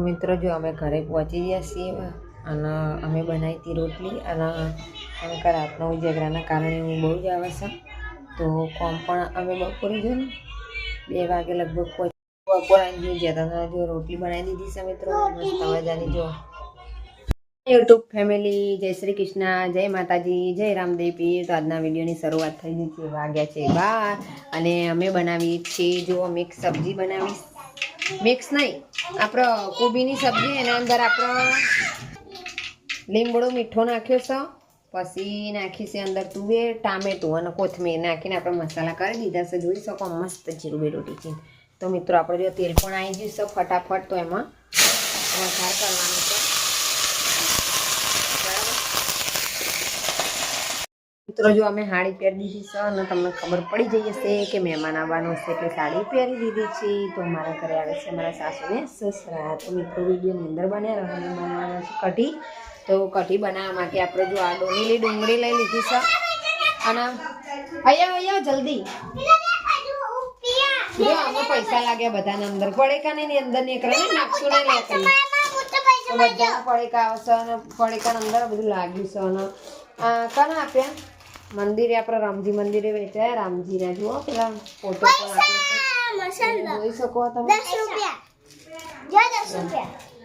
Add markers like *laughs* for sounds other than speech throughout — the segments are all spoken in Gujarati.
મિત્રો, જો અમે ઘરે પહોંચી ગયા છીએ અને અમે બનાવી હતી રોટલી અને એમ કે રાતનો ઉજાગરાના કારણે હું બહુ જ આવે છે. તો કોમ પણ અમે બપોરે જો ને, બે વાગે લગભગ પહોંચી બપોર આવી ગયા હતા જો રોટલી બનાવી દીધી છે મિત્રો, મસ્ત મજાની જો. યુટ્યુબ ફેમિલી, જય શ્રી કૃષ્ણ, જય માતાજી, જય રામદેવ પીર તો આજના વિડીયોની શરૂઆત થઈ ગઈ છે, વાગ્યા છે બાર. અને અમે બનાવીએ છીએ, જો મિક્સ સબ્જી બનાવી મિક્સ નહીં. આપણો કોબીની સબ્જી, એના અંદર આપણો લીંબડો મીઠો નાખ્યો છે. પછી નાખી અંદર તુવેર, ટામેટું અને કોથમીર નાખીને આપણે મસાલા કરી દીધા છે. જોઈ શકો મસ્ત જીરું રોટી ટીચીને. તો મિત્રો, આપણે જો તેલ પણ આવી ગયું ફટાફટ, તો એમાં વઘાર કરવાનો છે બરાબર મિત્રો જો અમે સાડી પહેરી દીધી છે અને તમને ખબર પડી જઈ હશે કે મહેમાન આવવાનો છે એટલે સાડી પહેરી દીધી છે તો મારા ઘરે આવે છે મારા સાસુ ને સસરા. તો મિત્રો વિડીયોની અંદર રહો અને બનાવવાનો છે કઢી. તો કઢી બનાવવા માટે આપણે જો આ ડોંગળી ડુંગળી લઈ લીધી છે. અને અહીંયા અહીંયા જલ્દી. જો આમાં પૈસા લાગ્યા બધાને અંદર. પડેકા ની અંદર નીકળે નાખશું ને બધા પડેકા આવશે અને પડેકા અંદર બધું લાગ્યું છે અને કાના આપ્યા? મંદિરે આપણે રામજી મંદિરે વેચાય રામજીના જુઓ પેલા ફોટો પણ જોઈ શકો તમે.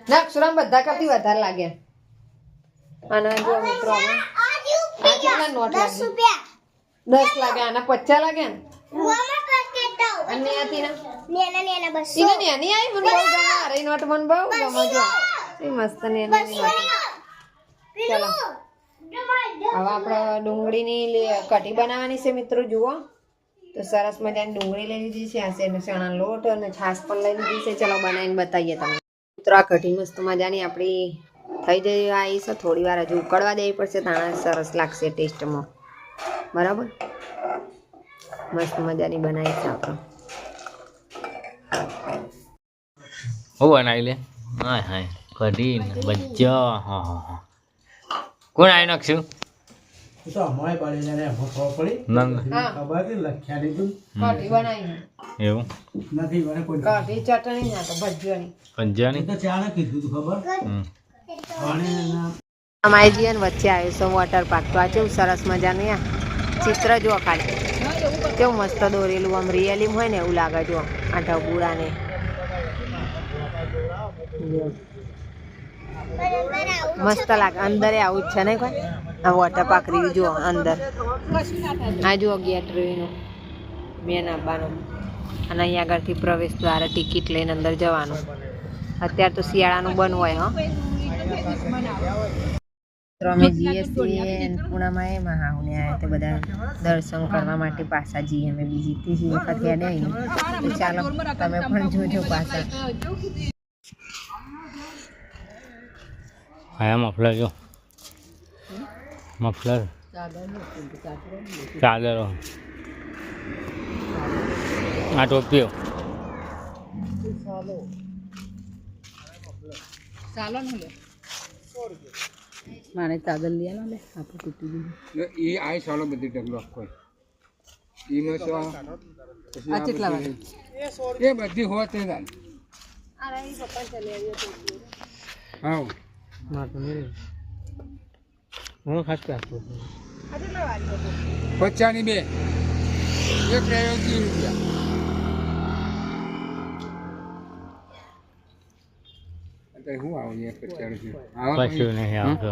ના અક્ષરામ બધા કરતી વધારે લાગે. અને જો મિત્રો આ કેટલા નોટ દસ લાગે? આના પચાસ લાગે? ને? અને નેની આવી? મને બહુ ગમે નોટ મને બહુ ગમે. જો. એ મસ્ત નેની ચાલો. હવે આપણે ડુંગળીની કઢી બનાવવાની છે મિત્રો, જુઓ. તો સરસ મજાની ડુંગળી લઈ લીધી છે, આ ચણા લોટ અને છાશ પણ લઈ લીધી છે. ચલો બનાવીને બતાવીએ તમને. મિત્રો, આ કઢી મસ્ત મજાની આપણી થઈ જઈ આવી છે. થોડી વાર હજુ ઉકળવા દેવી પડશે તાણા સરસ લાગશે ટેસ્ટમાં. બરાબર? મસ્ત મજાની બનાવી છે આપણે હું બનાવી લે? હા હા કઢી ને હા હા કોણ આવી નાખશું? અમારે જીવન વચ્ચે આવ્યું છે વોટર પાર્ક તો આ કેવું સરસ મજાનું આ ચિત્ર જુઓ ખાલી. કેવું મસ્ત દોરેલું આમ રિયલી હોય ને એવું લાગે જો આ ઢબુડાને ને મસ્ત લાગે. અંદર આવું જ છે ને કોઈ? આ વોટર પાર્ક રહ્યું જુઓ અંદર. આ જુઓ ગેટ રહ્યું મેન આવવાનું અને અહીંયા આગળથી પ્રવેશ દ્વારા ટિકિટ લઈને અંદર જવાનું. અત્યારે તો શિયાળાનું બંધ હોય હો. તો અમે જઈએ છીએ એમ. મહાઉને આવ્યા તો બધા દર્શન કરવા માટે પાછા જઈએ અમે. બીજી ત્રીજી વખત યાદ આવી તો ચાલો તમે પણ જોજો પાછા. હા મફલા જો. મફલર. ચાદરો. આ ટોપીઓ. મારે ચાદર લઈ આલો લે આપણે તૂટી એ આઈ સાલો બધી ડગલો કોઈ. એમાં તો આ? કેટલા વાગે? એ બધી હોત એ ગાલ હા હું ખાસ પ્યાસ પચાની બે. એક રહ્યો ત્રીસ રૂપિયા. અત્યારે હું આવું એક પચાસ આવા કશું નહીં આવતો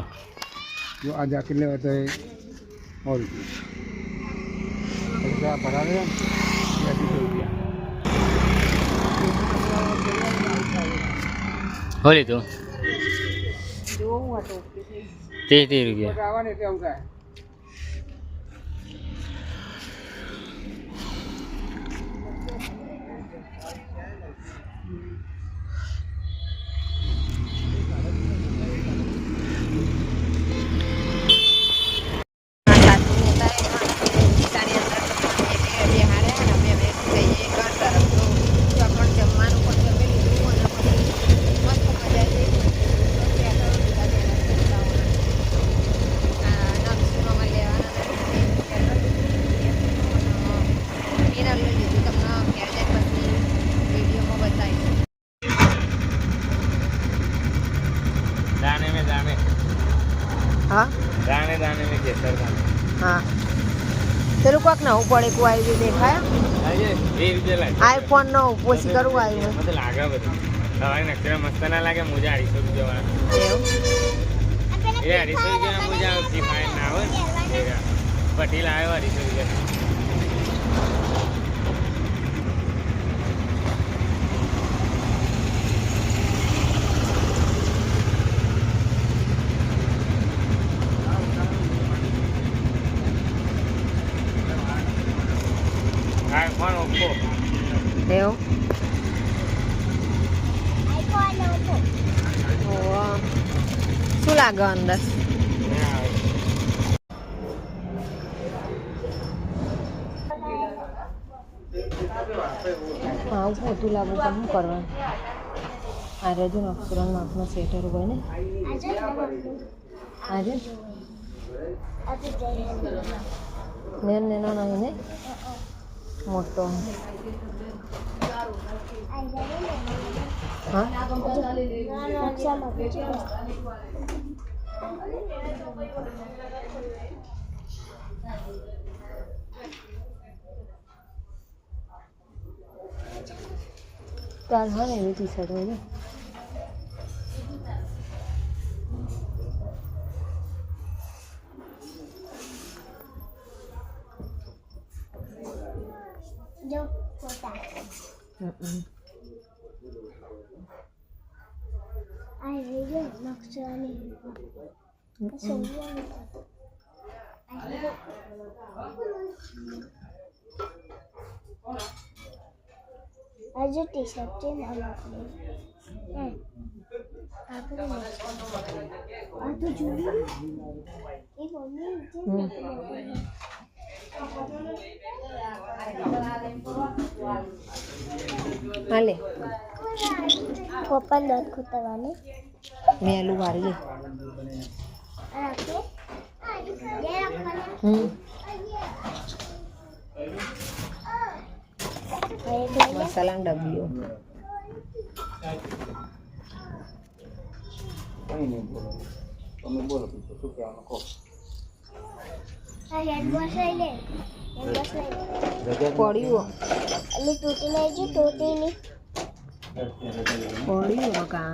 જો આ જાકેટ લેવા તો સો રૂપિયા ભરાવે રૂપિયા. હોલી તું. ત્રીસ ત્રીસ રૂપિયા. હા? દાણે દાણે મેં કેસર દાણે હા. પેલું કોક નવું પડે કોઈ આવી દેખાય. આઈફોન નો પોસી કરવું આવ્યું. મને લાગે બધું. તમારી નક્ષરા મસ્ત ના લાગે મુજા અઢીસો રૂપિયા વાળા એ અઢીસો રૂપિયા મુજા આવતી ફાઇન ના ને એ પટેલ આવ્યો અઢીસો રૂપિયા આઈફોન ઓપ્પો એવું ઓહો. શું લાગે અંદર આવું પોતું લાગુ તો શું કરવાનું આ રજુ અક્ષરણ માપનો સ્વેટર હોય ને આજે નેન નેનો નહીં ને મોટો હા કાલ હા ને એવી ટી શર્ટ હોય ને હમ. હજુ ટી શર્ટ છે નામ આપણે હમ. આપણે આ તો જોયું એ મમ્મી હાલે પપ્પા દોધ ખૂતરવાનું મેલું રાખે હમ મસાલા ડબ્બીઓ કઈ નહીં બોલો તમે બોલો બીજું શું કહેવાનું કહો હેન્ડ વોશ લઈ લે હેન્ડ વોશ લઈ લે પડ્યું અને તૂટી લઈ જો તૂટી નહીં પડ્યું કા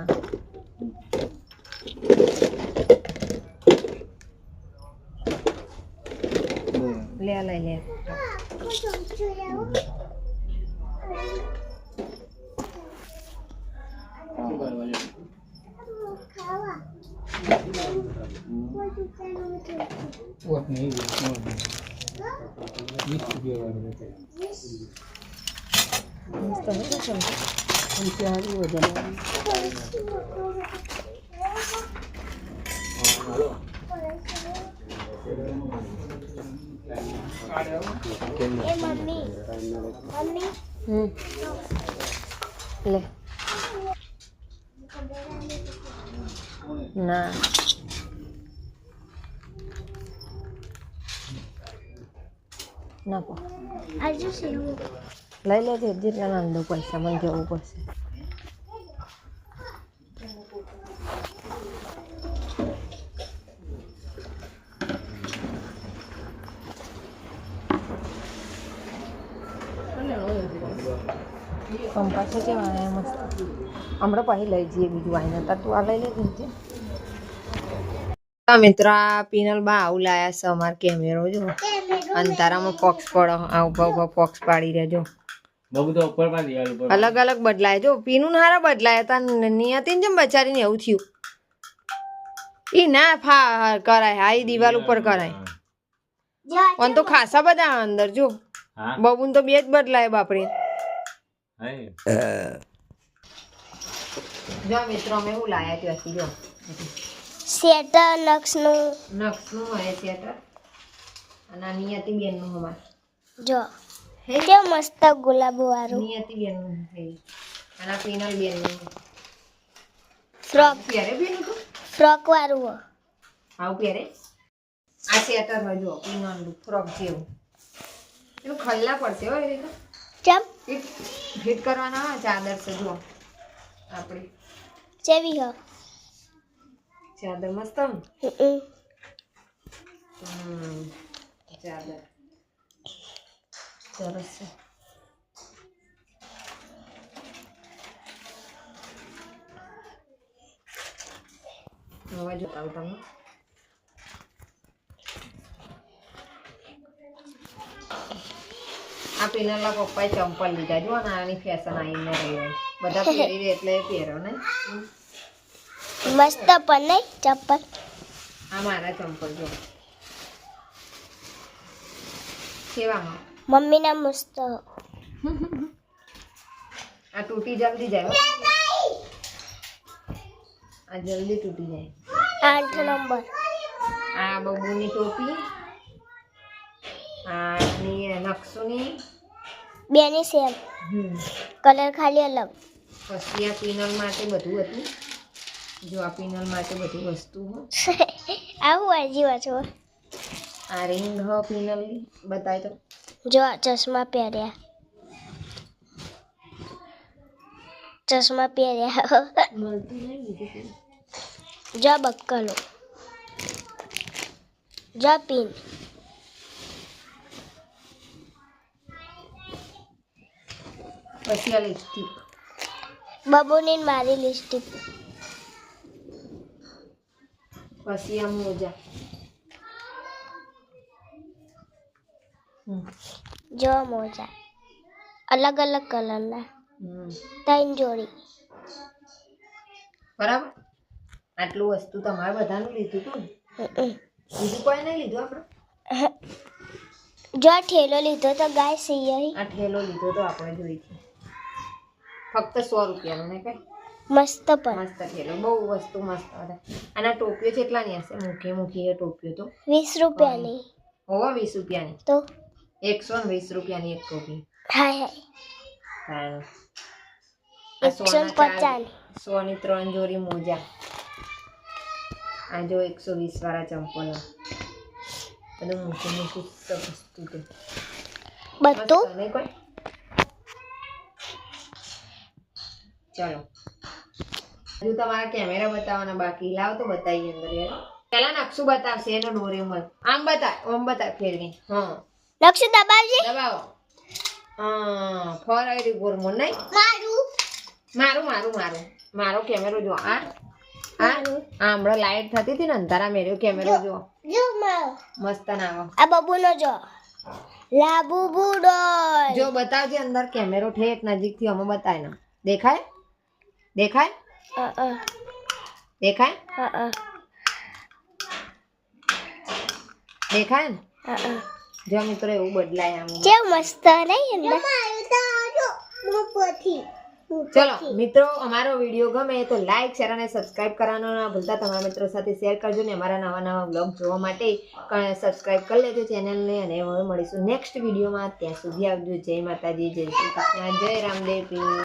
લે લઈ લે પોત નહીં વીસ રૂપિયા વાળું છે મસ્ત હે ને ચમચી. ચમચી આવી વજન વાળી. એ મમ્મી મમ્મી હમ લે ના ના પો આજુ સીવું લઈ લેજે જેટલા નાંદો પૈસા મને જવું પડશે. કંપાસ કેવા વાય મસ્ત? હમણાં પછી લઈ જઈએ બીજું વાય તાર તું આ લઈ લેજે. હા મિત્ર આ પીનલ બા આવું લાયા છે અમાર કેમેરો જો. અંધારામાં પોક્સ પડો આ ઊભા ઊભા પોક્સ પાડી રહેજો અલગ અલગ બદલાય. જો પીનું હારા બદલાય તા નિયતી ને જેમ બચારીને એવું થયું. ઈ ના ફા કરાય હા ઈ દિવાલ ઉપર કરાય. પણ તો ખાસા બધા અંદર જો. હા? બબુન તો બે જ બદલાય બાપરે. જો મિત્રો અમે એવું લાયા ત્યાંથી જો. સેટર નક્ષનું નક્ષનું હોય થિયેટર અને આ નિયતિ બેનનું અમાર જો હે? કે મસ્ત ગુલાબો વાળું. નિયતિ બેનનું હે. અને પીનલ બેનનું. ફ્રોક. પહેરે બેન તું ફ્રોક વાળું. આવું પહેરે આ સેટર હોય જો પીનલનું ફ્રોક જેવું. એનું ખલ્લા પડશે હો એ રીતે. ફિટ ફિટ કરવાના હોય ચાદર છે જો આપણી. જેવી હ. ચાદર મસ્ત. હમ ચાલે સરસ છે. હવે જોતા તમને આ પિનલના પપ્પાએ ચંપલ લીધા. જો ને આની ફેશન આવીને રહી બધા પહેરી દે એટલે પહેરો ને. મસ્ત પણ નહીં ચંપલ. આ મારા ચંપલ જો. કેવામાં? મમ્મીના મસ્ત. *laughs* આ તૂટી જલ્દી જાય આ જલ્દી તૂટી જાય. આઠ નંબર. આ બબુની ટોપી આની નકશુની બેની સેમ. કલર ખાલી અલગ. પછી આ પિનલ માટે બધું હતું. જો આ પિનલ માટે બધી વસ્તુ *laughs* આવું આજી વાંચો આ રિંગ હ પિનલની. બતાય તો. જો ચશ્મા પહેર્યા. ચશ્મા પહેર્યા. જો બક્કલો. જો પિન. પછી આ લિપસ્ટિક બબુની મારી લિપસ્ટિક પછી આ મોજા. જો આ મોજા. અલગ અલગ કલરના હમ. ત્રણ જોડી. બરાબર? આટલું વસ્તુ તમારે બધાનું લીધું હતું બીજું કોઈ નહીં લીધું આપણે? જો આ ઠેલો લીધો તો ગાય સિંહ આ ઠેલો લીધો તો આપણે જોઈ છે. ફક્ત સો રૂપિયાનો ને કઈ? મસ્ત પણ. મસ્ત ઠેલો. બહુ વસ્તુ મસ્ત હતા આના ટોપીઓ કેટલાની હશે? મૂકી મૂકી એ ટોપીઓ તો. વીસ રૂપિયાની. હોવા વીસ રૂપિયાની. તો? એકસો ને વીસ રૂપિયાની એક કોપી એકસો ને સોના ત્રણ જોડી મોજા. આ જો એકસો વીસ વાળા ચંપલો. બધું મૂકી મૂકી વસ્તુ છે. બધું? નહીં કોઈ? ચલો. હજુ તમારા કેમેરા બતાવવાના બાકી. લાવ તો બતાવીએ અંદર પેલા નકશું બતાવશે એનો ડોરેમોન આમ બતાવ આમ બતાવ ફેરવી હા. લક્ષ દબાવજે. દબાવો. હા ફર આવી ગોરમોન નહીં મારું. મારું મારું મારું. મારો કેમેરો જો આ. આ હમણાં લાઈટ થતી હતી ને અંધારા મેર્યો કેમેરો જો જો મારો. મસ્ત ના આવો. આ બબુનો જો. લાબુ બુડો જો બતાવજે અંદર કેમેરો ઠેક નજીકથી અમે બતાય ને દેખાય? દેખાય? અ અ. દેખાય? અ અ. દેખાય ને? અ અ. જો મિત્રો એવું બદલાય આમ. કેવું મસ્ત નહીં અંદર ચલો મિત્રો અમારો વીડિયો ગમે તો લાઈક શેર અને સબસ્ક્રાઇબ કરવાનો ના ભૂલતા. તમારા મિત્રો સાથે શેર કરજો ને અમારા નવા નવા બ્લોગ જોવા માટે. સબસ્ક્રાઇબ કરી લેજો ચેનલને અને હવે મળીશું નેક્સ્ટ વિડીયોમાં ત્યાં સુધી આવજો. જય માતાજી જય શ્રી કૃષ્ણ જય રામદેવ.